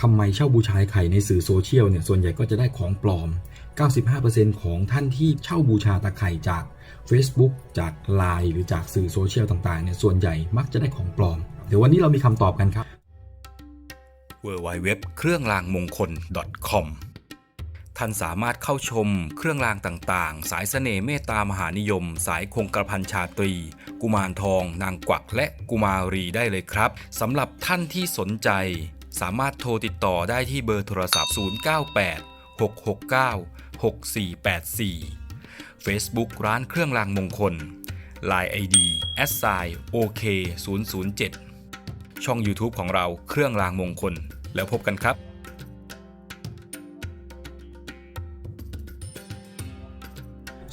ทำไมเช่าบูชาไข่ในสื่อโซเชียลเนี่ยส่วนใหญ่ก็จะได้ของปลอม 95%ของท่านที่เช่าบูชาตะไคร่จาก Facebook จาก Line หรือจากสื่อโซเชียลต่างๆเนี่ยส่วนใหญ่มักจะได้ของปลอม เดี๋ยววันนี้เรามีคำตอบกันครับ w w w เครื่องรางมงคล .com ท่านสามารถเข้าชมเครื่องรางต่างๆ สายเสน่ห์เมตตามหานิยม สายคงกระพันชาตรี กุมารทอง นางกวักและกุมารีได้เลยครับสำหรับท่านที่สนใจ สามารถโทรติดต่อได้ที่เบอร์โทรศัพท์ 098 669 6484 Facebook ร้านเครื่องรางมงคล Line ID s i OK 007ช่อง YouTube ของเราเครื่องรางมงคล แล้วพบกันครับ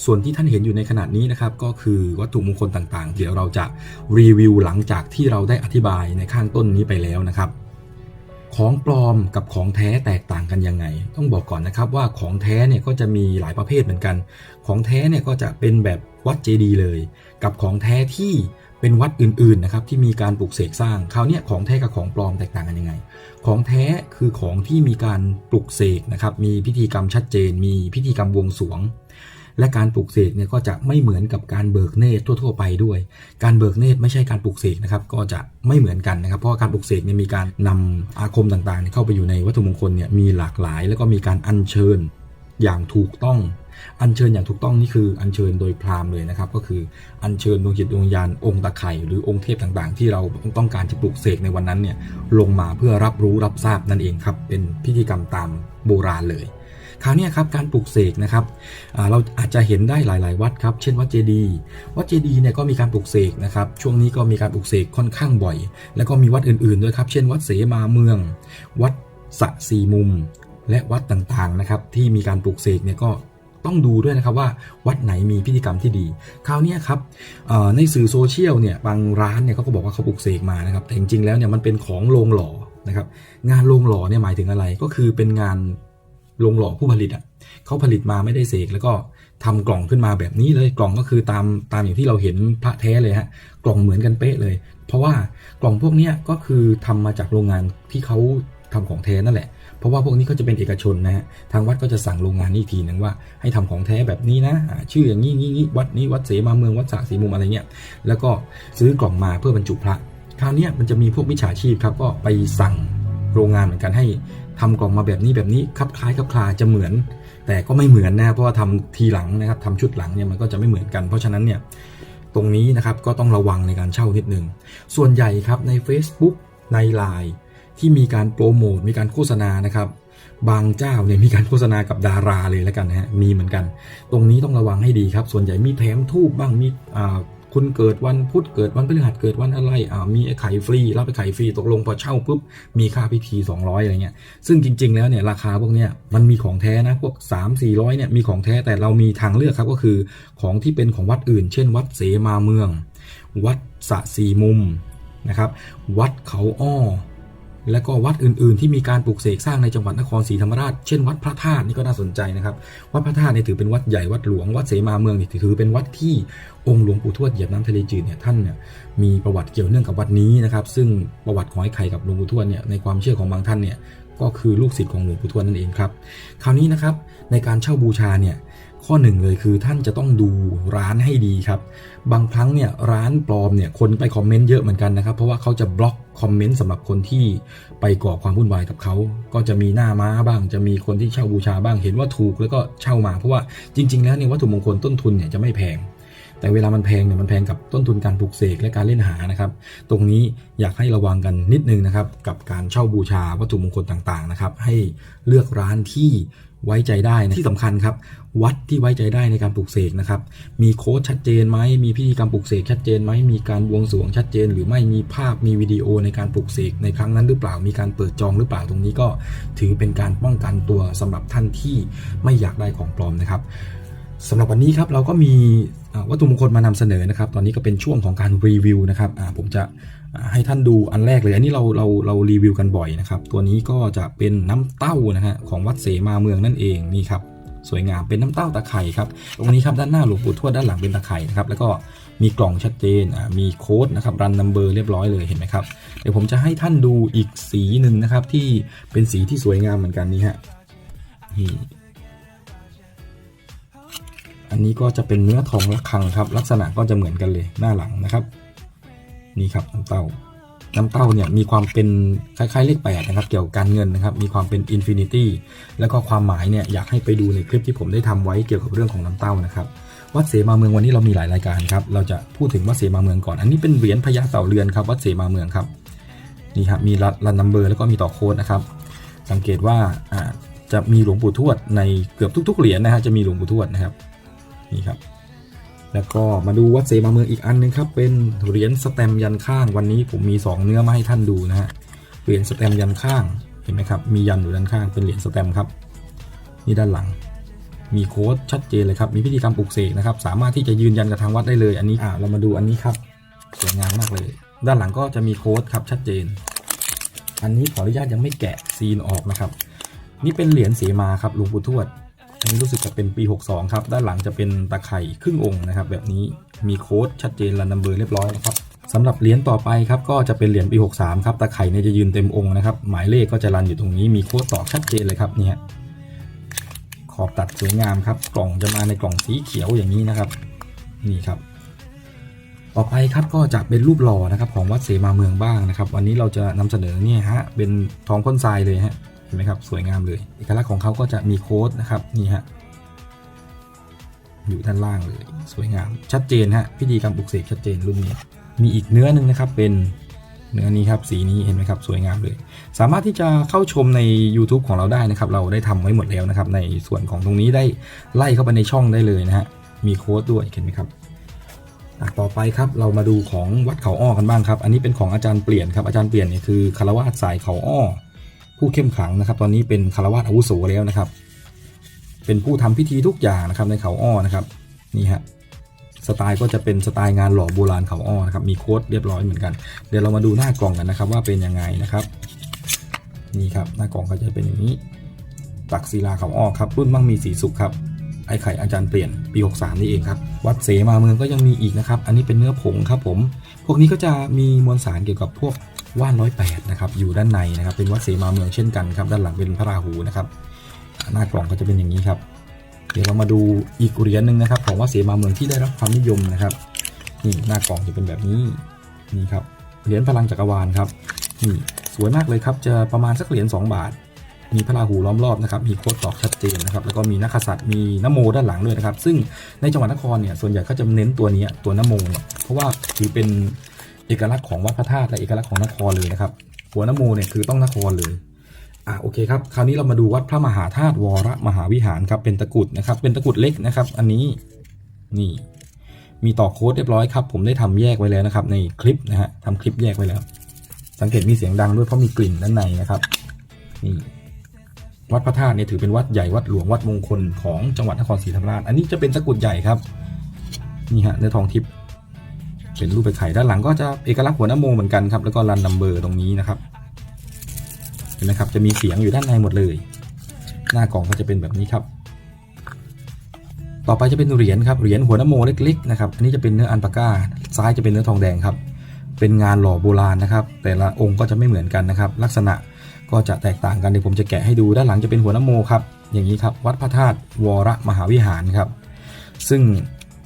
ส่วนที่ท่านเห็นอยู่ในขณะนี้นะครับก็คือวัตถุมงคลต่างๆ เดี๋ยวเราจะรีวิวหลังจากที่เราได้อธิบายในข้างต้นนี้ไปแล้วนะครับ ของปลอมกับของแท้แตกต่างกันยังไง ต้องบอกก่อนนะครับว่าของแท้เนี่ยก็จะมีหลายประเภทเหมือนกัน ของแท้เนี่ยก็จะเป็นแบบวัดเจดีย์เลย กับของแท้ที่เป็นวัดอื่นๆนะครับที่มีการปลูกเสกสร้างคราวนี้ของแท้กับของปลอมแตกต่างกันยังไง ของแท้คือของที่มีการปลูกเสกนะครับมีพิธีกรรมชัดเจน มีพิธีกรรมบวงสรวง และการปลูกเสกเนี่ยก็จะไม่เหมือนกับการเบิกเนตรทั่ว ๆ ไปด้วย การเบิกเนตรไม่ใช่การปลูกเสกนะครับก็จะไม่เหมือนกันนะครับ เพราะว่าการปลูกเสกเนี่ยมีการนำอาคมต่างๆ เข้าไปอยู่ในวัตถุมงคลเนี่ยมีหลากหลาย แล้วก็มีการอัญเชิญอย่างถูกต้อง อัญเชิญอย่างถูกต้องนี่คืออัญเชิญโดยพราหมณ์เลยนะครับ ก็คืออัญเชิญดวงจิตดวงวิญญาณองค์ตะไคร่หรือองค์เทพต่างๆ ที่เราต้องการจะปลูกเสกในวันนั้นเนี่ยลงมาเพื่อรับรู้รับทราบนั่นเองครับ เป็นพิธีกรรมตามโบราณเลย คราวนี้ครับการปลูกเสกนะครับเราอาจจะเห็นได้หลาย ๆ วัดครับเช่นวัดเจดีย์วัดเจดีย์เนี่ยก็มีการปลูกเสกนะครับช่วงนี้ก็มีการปลูกเสกค่อนข้างบ่อย แล้วก็มีวัดอื่น ๆ ด้วยครับ เช่น วัดเสมาเมือง วัดสะสีมุม และวัดต่าง ๆ นะครับ ที่มีการปลูกเสกเนี่ยก็ต้องดูด้วยนะครับว่าวัดไหนมีพิธีกรรมที่ดี คราวนี้ครับในสื่อโซเชียลเนี่ยบางร้านเนี่ยเขาก็บอกว่าเขาปลูกเสกมานะครับแต่จริงๆแล้วเนี่ยมันเป็นของโรงหล่อนะครับงานโรงหล่อเนี่ยหมายถึงอะไรก็คือเป็นงาน โรงหล่อผู้ผลิตอะเขาผลิตมาไม่ได้เสกแล้วก็ทำกล่องขึ้นมาแบบนี้เลยกล่องก็คือตามตามอย่างที่เราเห็นพระแท้เลยฮะกล่องเหมือนกันเป๊ะเลย เพราะว่ากล่องพวกนี้ก็คือทำมาจากโรงงานที่เขาทำของแท้นั่นแหละ เพราะว่าพวกนี้ก็จะเป็นเอกชนนะฮะทางวัดก็จะสั่งโรงงานนี่อีกทีหนึ่งว่าให้ทำของแท้แบบนี้นะชื่ออย่างนี้นี้นี้วัดนี้วัดเสมาเมืองวัดสระสีมุมอะไรเงี้ยแล้วก็ซื้อกล่องมาเพื่อบรรจุพระคราวนี้มันจะมีพวกมิจฉาชีพครับก็ไปสั่งโรงงานเหมือนกันให้ ทำกล่องมาแบบนี้แบบนี้คลับคล้ายคับคลาจะเหมือน แต่ก็ไม่เหมือนนะเพราะว่าทำทีหลังนะครับทำชุดหลังเนี่ยมันก็จะไม่เหมือนกัน เพราะฉะนั้นเนี่ยตรงนี้นะครับก็ต้องระวังในการเช่านิดนึง ส่วนใหญ่ครับใน Facebook ใน Line ที่มีการโปรโมทมีการโฆษณานะครับ บางเจ้าเนี่ยมีการโฆษณากับดาราเลยแล้วกันนะฮะมีเหมือนกัน ตรงนี้ต้องระวังให้ดีครับ ส่วนใหญ่มีแถมทูบบ้างมีอ่า คุณเกิดวันพุธเกิดวันพฤหัสเกิดวันอะไรอ่ามีไอ้ไข่ฟรีรับไปไข่ฟรีตกลงพอเช่าปุ๊บมีค่าพิธี 200อะไรเงี้ยซึ่งจริง ๆ แล้วเนี่ยราคาพวกเนี้ยมันมีของแท้นะพวก 3 400เนี่ยมีของแท้แต่เรามีทางเลือกครับก็คือของที่เป็นของวัดอื่น เช่น วัดเสมาเมือง วัดสะสีมุมนะครับวัดเขาอ้อ และก็วัดอื่นๆ ที่มีการปลูกเสกสร้างในจังหวัดนครศรีธรรมราช เช่นวัดพระธาตุนี่ก็น่าสนใจนะครับ วัดพระธาตุเนี่ยถือเป็นวัดใหญ่วัดหลวงวัดเสมาเมืองนี่ถือเป็นวัดที่องค์หลวงปู่ทวดเหยียบน้ำทะเลจืดเนี่ยท่านเนี่ยมีประวัติเกี่ยวเนื่องกับวัดนี้นะครับซึ่งประวัติของไอ้ไข่กับหลวงปู่ทวดเนี่ยในความเชื่อของบางท่านเนี่ยก็คือลูกศิษย์ของหลวงปู่ทวดนั่นเองครับคราวนี้นะครับในการเช่าบูชาเนี่ยข้อหนึ่งเลยคือท่านจะต้องดูร้านให้ดีครับ บางครั้งเนี่ยร้านปลอมเนี่ยคนไปคอมเมนต์เยอะเหมือนกันนะครับ เพราะว่าเขาจะบล็อก คอมเมนต์สำหรับคนที่ไปก่อความวุ่นวายกับเขา ก็จะมีหน้าม้าบ้าง จะมีคนที่เช่าบูชาบ้าง เห็นว่าถูกแล้วก็เช่ามา เพราะว่าจริง ๆ แล้วเนี่ยวัตถุมงคลต้นทุนเนี่ยจะไม่แพง แต่เวลามันแพงเนี่ยมันแพงกับต้นทุนการปลูกเสกและการเล่นหานะครับ ตรงนี้อยากให้ระวังกันนิดนึงนะครับ กับการเช่าบูชาวัตถุมงคลต่างๆนะครับ ให้เลือกร้านที่ ไว้ใจได้นะที่สำคัญครับ วัดที่ไว้ใจได้ในการปลูกเสกนะครับ มีโค้ดชัดเจนไหมมีพิธีกรรมปลูกเสกชัดเจนไหมมีการบวงสรวงชัดเจน หรือไม่มีภาพมีวิดีโอในการปลูกเสกในครั้งนั้นหรือเปล่า มีการเปิดจองหรือเปล่าตรงนี้ก็ถือเป็นการป้องกันตัวสำหรับท่านที่ไม่อยากได้ของปลอมนะครับ สำหรับวันนี้ครับเราก็มีวัตถุมงคลมานำเสนอนะครับ ตอนนี้ก็เป็นช่วงของการรีวิวนะครับผมจะให้ท่านดูอันแรกเลย อันนี้เราเราเรารีวิวกันบ่อยนะครับ ตัวนี้ก็จะเป็นน้ำเต้านะฮะของวัดเสมาเมืองนั่นเองนี่ครับสวยงามเป็นน้ำเต้าตะไคร่ครับตรงนี้ครับด้านหน้าหลวงปู่ทวดด้านหลังเป็นตะไคร่นะครับแล้วก็มีกล่องชัดเจนมีโค้ดนะครับรันนัมเบอร์เรียบร้อยเลยเห็นไหมครับเดี๋ยวผมจะให้ท่านดูอีกสีหนึ่งนะครับที่เป็นสีที่สวยงามเหมือนกันนี่ฮะนี่ อันนี้ก็จะเป็นเนื้อทองระฆังครับ ลักษณะก็จะเหมือนกันเลยหน้าหลังนะครับ นี่ครับน้ำเต้าน้ำเต้าเนี่ยมีความเป็นคล้ายๆเลขแปดนะครับ เกี่ยวกับการเงินนะครับ มีความเป็นอินฟินิตี้แล้วก็ความหมายเนี่ยอยากให้ไปดูในคลิปที่ผมได้ทำไว้เกี่ยวกับเรื่องของน้ำเต้านะครับวัดเสมาเมืองวันนี้เรามีหลายรายการครับเราจะพูดถึงวัดเสมาเมืองก่อน อันนี้เป็นเหรียญพญาเต่าเรือนครับวัดเสมาเมืองครับนี่ครับมีรันนัมเบอร์แล้วก็มีต่อโค้ดนะครับ สังเกตว่าอ่าจะมีหลวงปู่ทวดในเกือบทุกๆเหรียญนะฮะจะมีหลวงปู่ทวดนะครับ นี่ครับ แล้วก็มาดูวัดเสมาเมืองอีกอันหนึงครับ เป็นเหรียญสแตมยันข้างวันนี้ผมมี 2 เนื้อมาให้ท่านดูนะฮะเหรียญสแตมยันข้างเห็นไหมครับ มียันอยู่ด้านข้างเป็นเหรียญสแตมครับนี่ด้านหลัง มีโค้ดชัดเจนเลยครับ มีพิธีกรรมปลุกเสกนะครับ สามารถที่จะยืนยันกับทางวัดได้เลย อันนี้อ่าเรามาดูอันนี้ครับสวยงามมากเลย ด้านหลังก็จะมีโค้ดครับชัดเจน อันนี้ขออนุญาตยังไม่แกะซีนออกนะครับ นี่เป็นเหรียญเสมาครับหลวงปู่ทวด อันนี้รู้สึกจะเป็นปี 62 ครับ ด้านหลังจะเป็นตะไคร่ครึ่งองค์นะครับ แบบนี้มีโค้ดชัดเจนรันนัมเบอร์เรียบร้อยนะครับสำหรับเหรียญต่อไปครับก็จะเป็นเหรียญปี 63 ครับตะไคร่เนี่ยจะยืนเต็มองค์นะครับ หมายเลขก็จะรันอยู่ตรงนี้มีโค้ดต่อชัดเจนเลยครับเนี่ยขอบตัดสวยงามครับ กล่องจะมาในกล่องสีเขียวอย่างนี้นะครับ นี่ครับ ต่อไปครับก็จะเป็นรูปหล่อนะครับของวัดเสมาเมืองบ้างนะครับ วันนี้เราจะนำเสนอเนี่ยฮะเป็นทองพ่นทรายเลยฮะ ห็นไหมครับสวยงามเลย เอกลักษณ์ของเขาก็จะมีโค้ดนะครับนี่ฮะอยู่ด้านล่างเลยสวยงาม ชัดเจนฮะพิธีกรรมปลุกเสกชัดเจนรุ่นนี้ มีอีกเนื้อหนึ่งนะครับเป็นเนื้อนี้ครับสีนี้เห็นไหมครับสวยงามเลย สามารถที่จะเข้าชมใน YouTube ของเราได้นะครับ เราได้ทำไว้หมดแล้วนะครับ ในส่วนของตรงนี้ได้ไล่เข้าไปในช่องได้เลยนะฮะมีโค้ดด้วยเห็นไหมครับต่อไปครับเรามาดูของวัดเขาอ้อกันบ้างครับ อันนี้เป็นของอาจารย์เปลี่ยนครับอาจารย์เปลี่ยนเนี่ยคือคารวาสสายเขาอ้อ ผู้เข้มขลังนะครับ ตอนนี้เป็นคารวาสอาวุโสแล้วนะครับ เป็นผู้ทำพิธีทุกอย่างนะครับในเขาอ้อนะครับนี่ฮะสไตล์ก็จะเป็นสไตล์งานหล่อโบราณเขาอ้อนะครับมีโค้ดเรียบร้อยเหมือนกัน เดี๋ยวเรามาดูหน้ากล่องกันนะครับ ว่าเป็นยังไงนะครับนี่ครับหน้ากล่องก็จะเป็นอย่างนี้ตักศิลาเขาอ้อครับรุ่นมั่งมีสีสุขครับไอ้ไข่อาจารย์เปลี่ยนปี 63 นี่เองครับ วัดเสมาเมืองก็ยังมีอีกนะครับ อันนี้เป็นเนื้อผงครับผม พวกนี้ก็จะมีมวลสารเกี่ยวกับพวก ว่านร้อยแปดนะครับอยู่ด้านในนะครับเป็นวัดเสมาเมืองเช่นกันครับด้านหลังเป็นพระราหูนะครับหน้ากล่องก็จะเป็นอย่างนี้ครับ เดี๋ยวเรามาดูอีกเหรียญหนึ่งนะครับ ของวัดเสมาเมืองที่ได้รับความนิยมนะครับนี่หน้ากล่องจะเป็นแบบนี้นี่ครับเหรียญพลังจักรวาลครับนี่สวยมากเลยครับจะประมาณสักเหรียญ2บาท มีพระราหูล้อมรอบนะครับมีโค้ดตอกชัดเจนนะครับแล้วก็มีนักขัตว์มีนโมด้านหลังด้วยนะครับ ซึ่งในจังหวัดนครเนี่ยส่วนใหญ่ก็จะเน้นตัวนี้ตัวนโมเนี่ยเพราะว่าถือเป็น เอกลักษณ์ของวัดพระธาตุและเอกลักษณ์ของนครเลยนะครับ หัวนโมเนี่ยคือต้องนครเลยอะโอเคครับคราวนี้เรามาดูวัดพระมหาธาตุวรมหาวิหารครับเป็นตะกุดนะครับ เป็นตะกุดเล็กนะครับ อันนี้นี่ มีต่อโค้ดเรียบร้อยครับ ผมได้ทำแยกไว้แล้วนะครับ ในคลิปนะฮะทำคลิปแยกไว้แล้ว สังเกตมีเสียงดังด้วยเพราะมีกลิ่นด้านในนะครับนี่วัดพระธาตุเนี่ยถือเป็นวัดใหญ่วัดหลวงวัดมงคลของจังหวัดนครศรีธรรมราช อันนี้จะเป็นตะกุดใหญ่ครับนี่ฮะเนื้อทองทิพย์ เป็นรูปไปไข่ด้านหลังก็จะเอกลักษณ์หัวนโมเหมือนกันครับ แล้วก็รันนัมเบอร์ตรงนี้นะครับ เห็นไหมครับ จะมีเสียงอยู่ด้านในหมดเลย หน้ากล่องก็จะเป็นแบบนี้ครับ ต่อไปจะเป็นเหรียญครับ เหรียญหัวนโมเล็กๆนะครับ อันนี้จะเป็นเนื้ออันปาก้า ซ้ายจะเป็นเนื้อทองแดงครับ เป็นงานหล่อโบราณนะครับ แต่ละองค์ก็จะไม่เหมือนกันนะครับ ลักษณะก็จะแตกต่างกันเดี๋ยวผมจะแกะให้ดูด้านหลังจะเป็นหัวนโมครับ อย่างนี้ครับ วัดพระธาตุวรมหาวิหารครับ ซึ่ง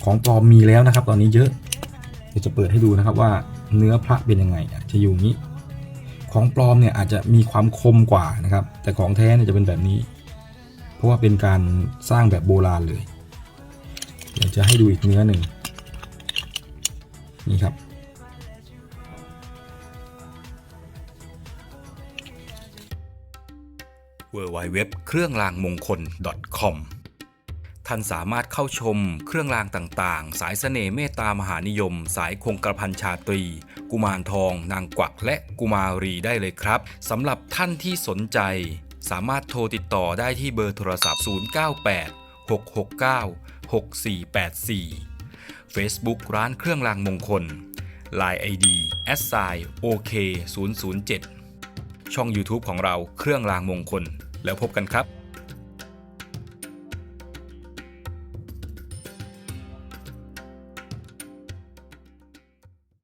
ของปลอมมีแล้วนะครับ ตอนนี้เยอะ ดี๋ยวจะเปิดให้ดูนะครับว่าเนื้อพระเป็นยังไงจะอยู่งนี้ ของปลอมเนี่ยอาจจะมีความคมกว่านะครับ แต่ของแท้เนี่ยจะเป็นแบบนี้ เพราะว่าเป็นการสร้างแบบโบราณเลย เดี๋ยวจะให้ดูอีกเนื้อหนึ่งนี่ครับ w w w เครื่องรางมงคล .com ท่านสามารถเข้าชมเครื่องรางต่างๆ สายสเสน่ห์เมตตามหานิยม สายคงกระพันชาตรี กุมารทอง นางกวักและกุมารีได้เลยครับสำหรับท่านที่สนใจ สามารถโทรติดต่อได้ที่เบอร์โทรศัพท์ 098 669 6484 Facebook ร้านเครื่องรางมงคล Line ID s i OK 007ช่อง YouTube ของเราเครื่องรางมงคล แล้วพบกันครับ